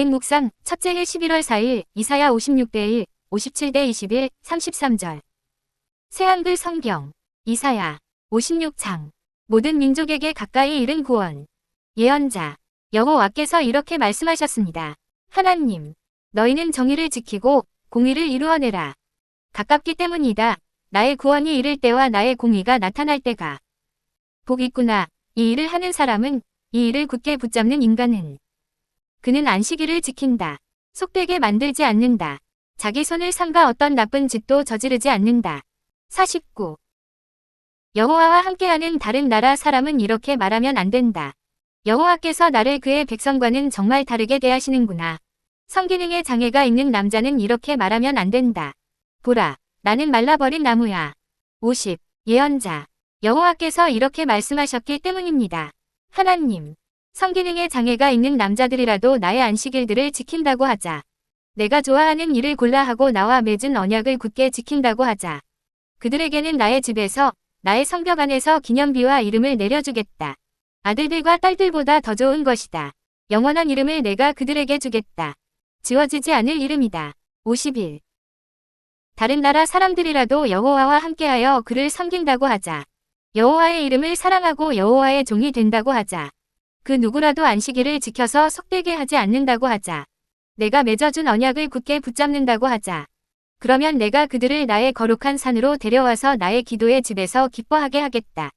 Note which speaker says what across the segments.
Speaker 1: 동행묵상 첫째 해 11월 4일 이사야 56대 1, 57대 21, 33절. 새한글 성경 이사야 56장 모든 민족에게 가까이 이른 구원 예언자 여호와께서 이렇게 말씀하셨습니다. 하나님 너희는 정의를 지키고 공의를 이루어내라. 가깝기 때문이다. 나의 구원이 이를 때와 나의 공의가 나타날 때가 복 있구나. 이 일을 하는 사람은 이 일을 굳게 붙잡는 인간은 그는 안식일을 지킨다. 속되게 만들지 않는다. 자기 손을 삼가 어떤 나쁜 짓도 저지르지 않는다. 49. 여호와와 함께하는 다른 나라 사람은 이렇게 말하면 안 된다. 여호와께서 나를 그의 백성과는 정말 다르게 대하시는구나. 성기능에 장애가 있는 남자는 이렇게 말하면 안 된다. 보라, 나는 말라버린 나무야. 50. 예언자. 여호와께서 이렇게 말씀하셨기 때문입니다. 하나님. 성기능에 장애가 있는 남자들이라도 나의 안식일들을 지킨다고 하자. 내가 좋아하는 일을 골라 하고 나와 맺은 언약을 굳게 지킨다고 하자. 그들에게는 나의 집에서 나의 성벽 안에서 기념비와 이름을 내려주겠다. 아들들과 딸들보다 더 좋은 것이다. 영원한 이름을 내가 그들에게 주겠다. 지워지지 않을 이름이다. 51. 다른 나라 사람들이라도 여호와와 함께하여 그를 섬긴다고 하자. 여호와의 이름을 사랑하고 여호와의 종이 된다고 하자. 그 누구라도 안식일을 지켜서 속되게 하지 않는다고 하자. 내가 맺어준 언약을 굳게 붙잡는다고 하자. 그러면 내가 그들을 나의 거룩한 산으로 데려와서 나의 기도의 집에서 기뻐하게 하겠다.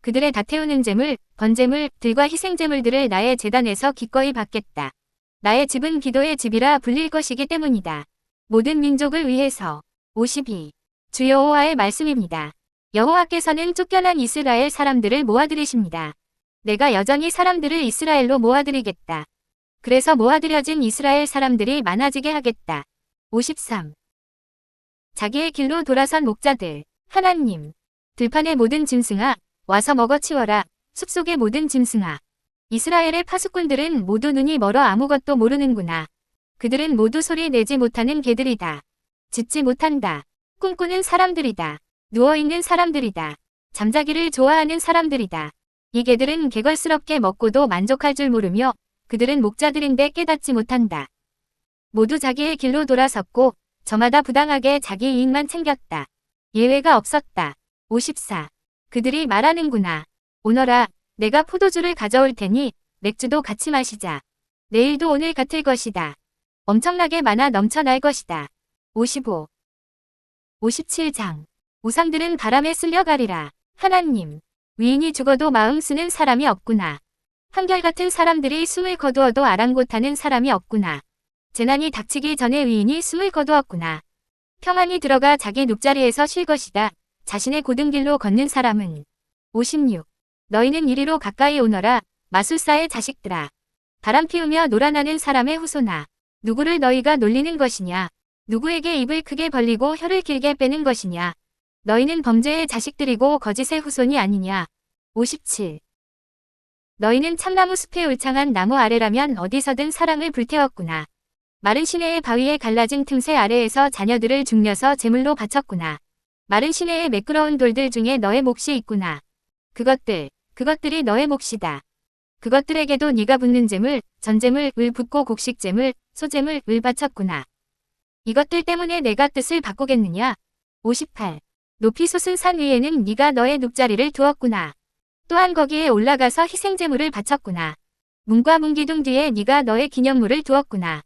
Speaker 1: 그들의 다 태우는 재물, 번제물, 들과 희생제물들을 나의 재단에서 기꺼이 받겠다. 나의 집은 기도의 집이라 불릴 것이기 때문이다. 모든 민족을 위해서 52. 주 여호와의 말씀입니다. 여호와께서는 쫓겨난 이스라엘 사람들을 모아들이십니다. 내가 여전히 사람들을 이스라엘로 모아들이겠다. 그래서 모아들여진 이스라엘 사람들이 많아지게 하겠다. 53. 자기의 길로 돌아선 목자들, 하나님, 들판의 모든 짐승아, 와서 먹어 치워라, 숲속의 모든 짐승아. 이스라엘의 파수꾼들은 모두 눈이 멀어 아무것도 모르는구나. 그들은 모두 소리 내지 못하는 개들이다. 짖지 못한다. 꿈꾸는 사람들이다. 누워있는 사람들이다. 잠자기를 좋아하는 사람들이다. 이 개들은 개걸스럽게 먹고도 만족할 줄 모르며 그들은 목자들인데 깨닫지 못한다. 모두 자기의 길로 돌아섰고 저마다 부당하게 자기 이익만 챙겼다. 예외가 없었다. 54. 그들이 말하는구나. 오너라, 내가 포도주를 가져올 테니 맥주도 같이 마시자. 내일도 오늘 같을 것이다. 엄청나게 많아 넘쳐날 것이다. 55. 57장. 우상들은 바람에 쓸려가리라. 하나님. 위인이 죽어도 마음 쓰는 사람이 없구나. 한결같은 사람들이 숨을 거두어도 아랑곳하는 사람이 없구나. 재난이 닥치기 전에 위인이 숨을 거두었구나. 평안히 들어가 자기 눕자리에서 쉴 것이다. 자신의 고등 길로 걷는 사람은 56. 너희는 이리로 가까이 오너라. 마술사의 자식들아. 바람 피우며 놀아나는 사람의 후손아. 누구를 너희가 놀리는 것이냐? 누구에게 입을 크게 벌리고 혀를 길게 빼는 것이냐? 너희는 범죄의 자식들이고 거짓의 후손이 아니냐. 57. 너희는 참나무 숲에 울창한 나무 아래라면 어디서든 사랑을 불태웠구나. 마른 시내의 바위에 갈라진 틈새 아래에서 자녀들을 죽려서 제물로 바쳤구나. 마른 시내의 매끄러운 돌들 중에 너의 몫이 있구나. 그것들, 그것들이 너의 몫이다. 그것들에게도 네가 붓는 재물, 전재물, 을 붓고 곡식 재물, 소재물, 을 바쳤구나. 이것들 때문에 내가 뜻을 바꾸겠느냐? 58. 높이 솟은 산 위에는 네가 너의 눕자리를 두었구나. 또한 거기에 올라가서 희생제물을 바쳤구나. 문과 문기둥 뒤에 네가 너의 기념물을 두었구나.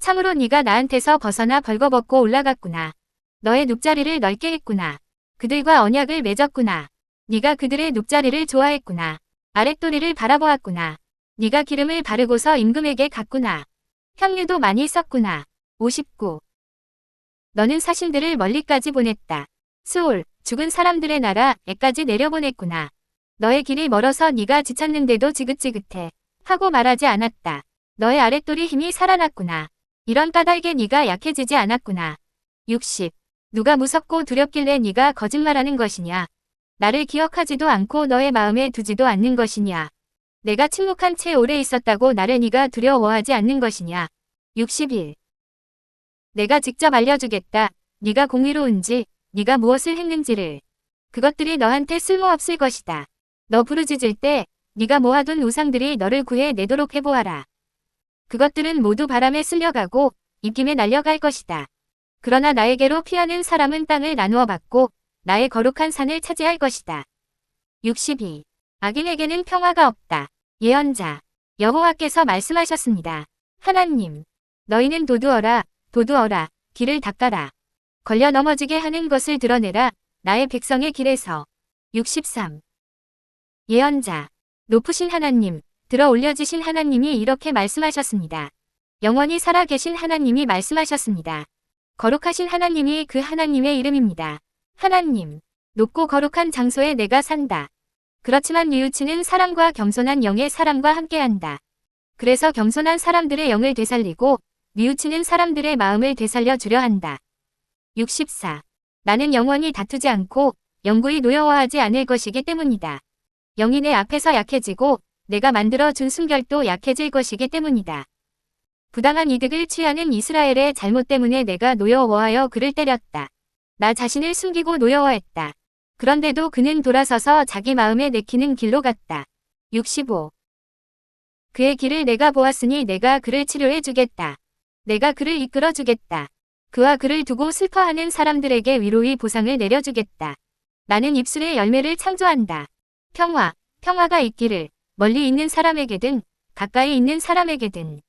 Speaker 1: 참으로 네가 나한테서 벗어나 벌거벗고 올라갔구나. 너의 눕자리를 넓게 했구나. 그들과 언약을 맺었구나. 네가 그들의 눕자리를 좋아했구나. 아랫도리를 바라보았구나. 네가 기름을 바르고서 임금에게 갔구나. 향유도 많이 썼구나. 59. 너는 사신들을 멀리까지 보냈다. 스올, 죽은 사람들의 나라에까지 내려보냈구나. 너의 길이 멀어서 네가 지쳤는데도 지긋지긋해. 하고 말하지 않았다. 너의 아랫돌이 힘이 살아났구나. 이런 까닭에 네가 약해지지 않았구나. 60. 누가 무섭고 두렵길래 네가 거짓말하는 것이냐. 나를 기억하지도 않고 너의 마음에 두지도 않는 것이냐. 내가 침묵한 채 오래 있었다고 나를 네가 두려워하지 않는 것이냐. 61. 내가 직접 알려주겠다. 네가 공의로운지, 네가 무엇을 했는지를. 그것들이 너한테 쓸모없을 것이다. 너 부르짖을 때 네가 모아둔 우상들이 너를 구해 내도록 해보아라. 그것들은 모두 바람에 쓸려가고 입김에 날려갈 것이다. 그러나 나에게로 피하는 사람은 땅을 나누어 받고 나의 거룩한 산을 차지할 것이다. 62. 악인에게는 평화가 없다. 예언자. 여호와께서 말씀하셨습니다. 하나님. 너희는 도두어라, 도두어라, 길을 닦아라. 걸려 넘어지게 하는 것을 드러내라, 나의 백성의 길에서. 63. 예언자. 높으신 하나님, 들어 올려지신 하나님이 이렇게 말씀하셨습니다. 영원히 살아계신 하나님이 말씀하셨습니다. 거룩하신 하나님이 그 하나님의 이름입니다. 하나님, 높고 거룩한 장소에 내가 산다. 그렇지만 뉘우치는 사람과 겸손한 영의 사람과 함께한다. 그래서 겸손한 사람들의 영을 되살리고 뉘우치는 사람들의 마음을 되살려 주려 한다. 64. 나는 영원히 다투지 않고 영구히 노여워하지 않을 것이기 때문이다. 내 앞에서 약해지고 내가 만들어 준 순결도 약해질 것이기 때문이다. 부당한 이득을 취하는 이스라엘의 잘못 때문에 내가 노여워하여 그를 때렸다. 나 자신을 숨기고 노여워했다. 그런데도 그는 돌아서서 자기 마음에 내키는 길로 갔다. 65. 그의 길을 내가 보았으니 내가 그를 치료해 주겠다. 내가 그를 이끌어 주겠다. 그와 그를 두고 슬퍼하는 사람들에게 위로의 보상을 내려주겠다. 나는 입술의 열매를 창조한다. 평화, 평화가 있기를 멀리 있는 사람에게든 가까이 있는 사람에게든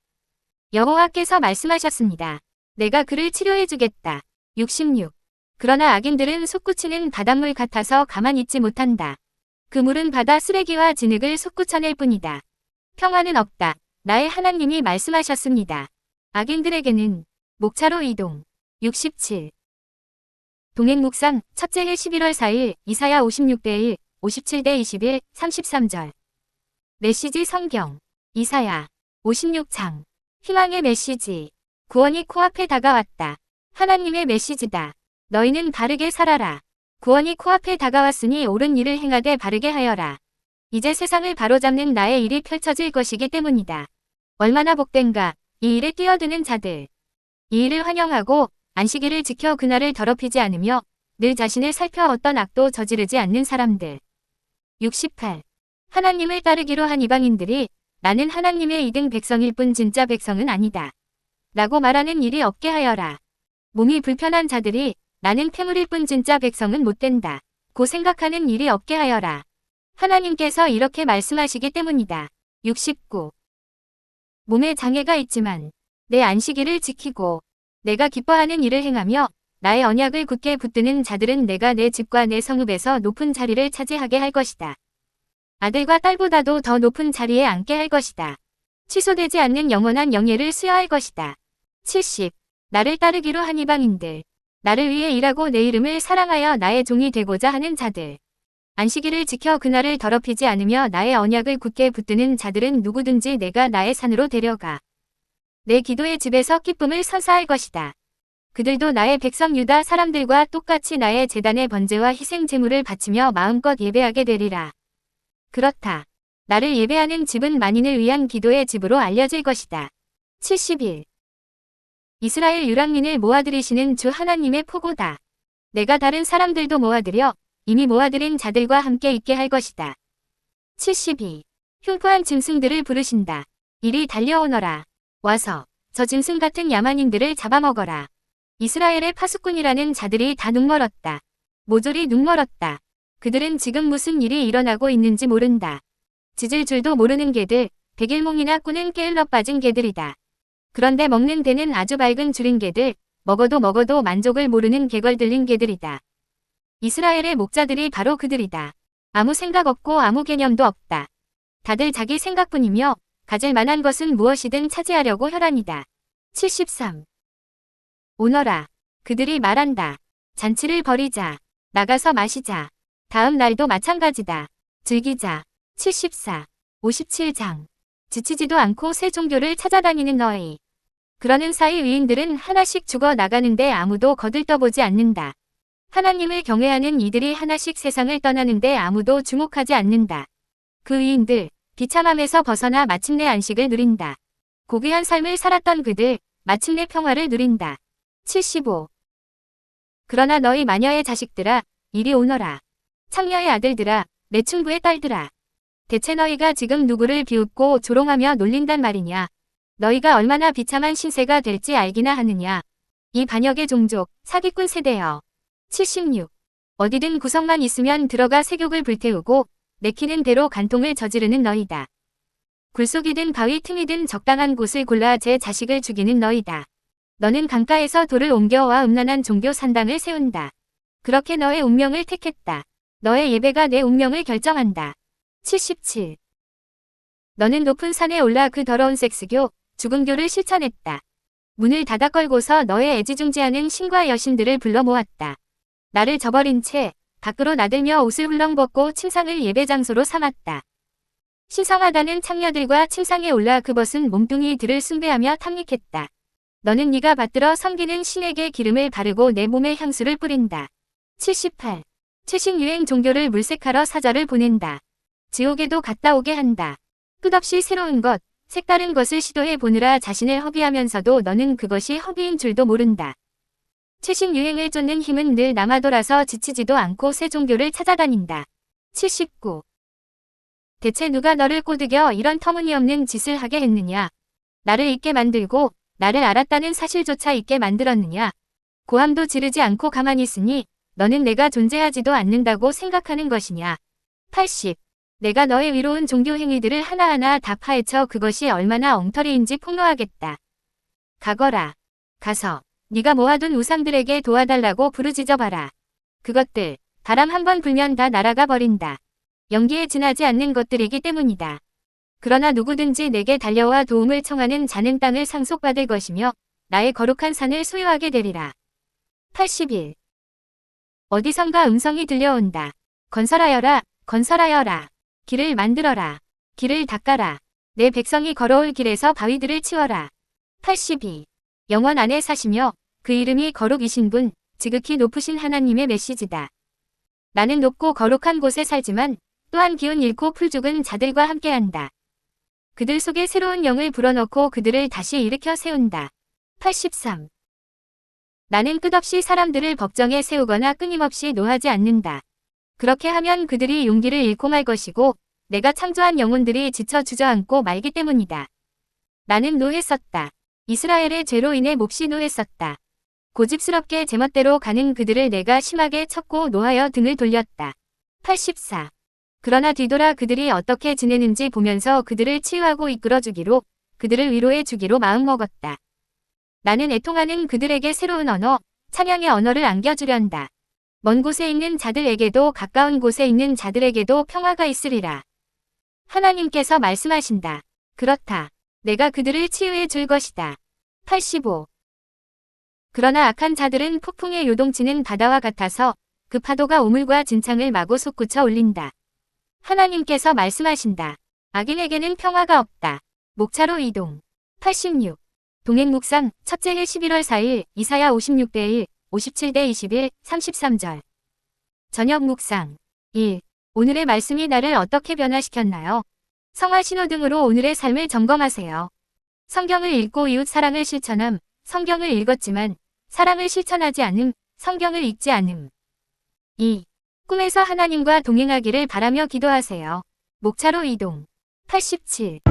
Speaker 1: 여호와께서 말씀하셨습니다. 내가 그를 치료해 주겠다. 66. 그러나 악인들은 솟구치는 바닷물 같아서 가만히 있지 못한다. 그 물은 바다 쓰레기와 진흙을 솟구쳐낼 뿐이다. 평화는 없다. 나의 하나님이 말씀하셨습니다. 악인들에게는 목차로 이동. 67. 동행 묵상 첫째 해 11월 4일 이사야 56대 1, 57대 21, 33절. 메시지 성경 이사야 56장 희망의 메시지 구원이 코앞에 다가왔다. 하나님의 메시지다. 너희는 바르게 살아라. 구원이 코앞에 다가왔으니 옳은 일을 행하되 바르게 하여라. 이제 세상을 바로잡는 나의 일이 펼쳐질 것이기 때문이다. 얼마나 복된가 이 일에 뛰어드는 자들. 이 일을 환영하고 안식일을 지켜 그날을 더럽히지 않으며 늘 자신을 살펴 어떤 악도 저지르지 않는 사람들. 68. 하나님을 따르기로 한 이방인들이 나는 하나님의 이등 백성일 뿐 진짜 백성은 아니다. 라고 말하는 일이 없게 하여라. 몸이 불편한 자들이 나는 폐물일 뿐 진짜 백성은 못 된다. 고 생각하는 일이 없게 하여라. 하나님께서 이렇게 말씀하시기 때문이다. 69. 몸에 장애가 있지만 내 안식일을 지키고 내가 기뻐하는 일을 행하며 나의 언약을 굳게 붙드는 자들은 내가 내 집과 내 성읍에서 높은 자리를 차지하게 할 것이다. 아들과 딸보다도 더 높은 자리에 앉게 할 것이다. 취소되지 않는 영원한 영예를 수여할 것이다. 70. 나를 따르기로 한 이방인들. 나를 위해 일하고 내 이름을 사랑하여 나의 종이 되고자 하는 자들. 안식일을 지켜 그날을 더럽히지 않으며 나의 언약을 굳게 붙드는 자들은 누구든지 내가 나의 산으로 데려가. 내 기도의 집에서 기쁨을 선사할 것이다. 그들도 나의 백성 유다 사람들과 똑같이 나의 재단의 번제와 희생 제물을 바치며 마음껏 예배하게 되리라. 그렇다. 나를 예배하는 집은 만인을 위한 기도의 집으로 알려질 것이다. 71. 이스라엘 유랑민을 모아들이시는 주 하나님의 포고다. 내가 다른 사람들도 모아들여 이미 모아들인 자들과 함께 있게 할 것이다. 72. 흉포한 짐승들을 부르신다. 이리 달려오너라. 와서 저 짐승 같은 야만인들을 잡아먹어라. 이스라엘의 파수꾼이라는 자들이 다 눈멀었다. 모조리 눈멀었다. 그들은 지금 무슨 일이 일어나고 있는지 모른다. 짖을 줄도 모르는 개들, 백일몽이나 꾸는 게을러 빠진 개들이다. 그런데 먹는 데는 아주 밝은 줄인 개들, 먹어도 먹어도 만족을 모르는 개걸 들린 개들이다. 이스라엘의 목자들이 바로 그들이다. 아무 생각 없고 아무 개념도 없다. 다들 자기 생각뿐이며 가질 만한 것은 무엇이든 차지하려고 혈안이다. 73. 오너라. 그들이 말한다. 잔치를 벌이자. 나가서 마시자. 다음 날도 마찬가지다. 즐기자. 74. 57장. 지치지도 않고 새 종교를 찾아다니는 너희. 그러는 사이 위인들은 하나씩 죽어 나가는데 아무도 거들떠보지 않는다. 하나님을 경외하는 이들이 하나씩 세상을 떠나는데 아무도 주목하지 않는다. 그 위인들, 비참함에서 벗어나 마침내 안식을 누린다. 고귀한 삶을 살았던 그들, 마침내 평화를 누린다. 75. 그러나 너희 마녀의 자식들아, 이리 오너라. 창녀의 아들들아, 내 충부의 딸들아. 대체 너희가 지금 누구를 비웃고 조롱하며 놀린단 말이냐. 너희가 얼마나 비참한 신세가 될지 알기나 하느냐. 이 반역의 종족, 사기꾼 세대여. 76. 어디든 구석만 있으면 들어가 세욕을 불태우고 내키는 대로 간통을 저지르는 너희다. 굴속이든 바위 틈이든 적당한 곳을 골라 제 자식을 죽이는 너희다. 너는 강가에서 돌을 옮겨와 음란한 종교 산당을 세운다. 그렇게 너의 운명을 택했다. 너의 예배가 내 운명을 결정한다. 77. 너는 높은 산에 올라 그 더러운 섹스교, 죽음교를 실천했다. 문을 닫아 걸고서 너의 애지중지하는 신과 여신들을 불러 모았다. 나를 저버린 채 밖으로 나들며 옷을 훌렁 벗고 침상을 예배 장소로 삼았다. 신성하다는 창녀들과 침상에 올라 그 벗은 몸뚱이들을 숭배하며 탐닉했다. 너는 네가 받들어 섬기는 신에게 기름을 바르고 내 몸에 향수를 뿌린다. 78. 최신 유행 종교를 물색하러 사절을 보낸다. 지옥에도 갔다 오게 한다. 끝없이 새로운 것, 색다른 것을 시도해 보느라 자신을 허비하면서도 너는 그것이 허비인 줄도 모른다. 최신 유행을 쫓는 힘은 늘 남아돌아서 지치지도 않고 새 종교를 찾아다닌다. 79. 대체 누가 너를 꼬드겨 이런 터무니없는 짓을 하게 했느냐? 나를 잊게 만들고 나를 알았다는 사실조차 잊게 만들었느냐? 고함도 지르지 않고 가만히 있으니 너는 내가 존재하지도 않는다고 생각하는 것이냐? 80. 내가 너의 위로운 종교 행위들을 하나하나 다 파헤쳐 그것이 얼마나 엉터리인지 폭로하겠다. 가거라. 가서 네가 모아둔 우상들에게 도와달라고 부르짖어 봐라. 그것들 바람 한 번 불면 다 날아가 버린다. 연기에 지나지 않는 것들이기 때문이다. 그러나 누구든지 내게 달려와 도움을 청하는 자는 땅을 상속받을 것이며 나의 거룩한 산을 소유하게 되리라. 81. 어디선가 음성이 들려온다. 건설하여라, 건설하여라. 길을 만들어라. 길을 닦아라. 내 백성이 걸어올 길에서 바위들을 치워라. 82. 영원 안에 사시며 그 이름이 거룩이신 분, 지극히 높으신 하나님의 메시지다. 나는 높고 거룩한 곳에 살지만 또한 기운 잃고 풀 죽은 자들과 함께한다. 그들 속에 새로운 영을 불어넣고 그들을 다시 일으켜 세운다. 83. 나는 끝없이 사람들을 법정에 세우거나 끊임없이 노하지 않는다. 그렇게 하면 그들이 용기를 잃고 말 것이고 내가 창조한 영혼들이 지쳐 주저앉고 말기 때문이다. 나는 노했었다. 이스라엘의 죄로 인해 몹시 노했었다. 고집스럽게 제멋대로 가는 그들을 내가 심하게 쳤고 노하여 등을 돌렸다. 84. 그러나 뒤돌아 그들이 어떻게 지내는지 보면서 그들을 치유하고 이끌어주기로 그들을 위로해 주기로 마음먹었다. 나는 애통하는 그들에게 새로운 언어, 찬양의 언어를 안겨주련다. 먼 곳에 있는 자들에게도 가까운 곳에 있는 자들에게도 평화가 있으리라. 하나님께서 말씀하신다. 그렇다. 내가 그들을 치유해 줄 것이다. 85. 그러나 악한 자들은 폭풍에 요동치는 바다와 같아서 그 파도가 우물과 진창을 마구 솟구쳐 올린다. 하나님께서 말씀하신다. 악인에게는 평화가 없다. 목차로 이동. 86. 동행 묵상 첫째 해 11월 4일 이사야 56대 1, 57대 21, 33절. 저녁 묵상 1. 오늘의 말씀이 나를 어떻게 변화시켰나요? 성화 신호 등으로 오늘의 삶을 점검하세요. 성경을 읽고 이웃 사랑을 실천함. 성경을 읽었지만 사랑을 실천하지 않음. 성경을 읽지 않음. 2. 꿈에서 하나님과 동행하기를 바라며 기도하세요. 목차로 이동. 87.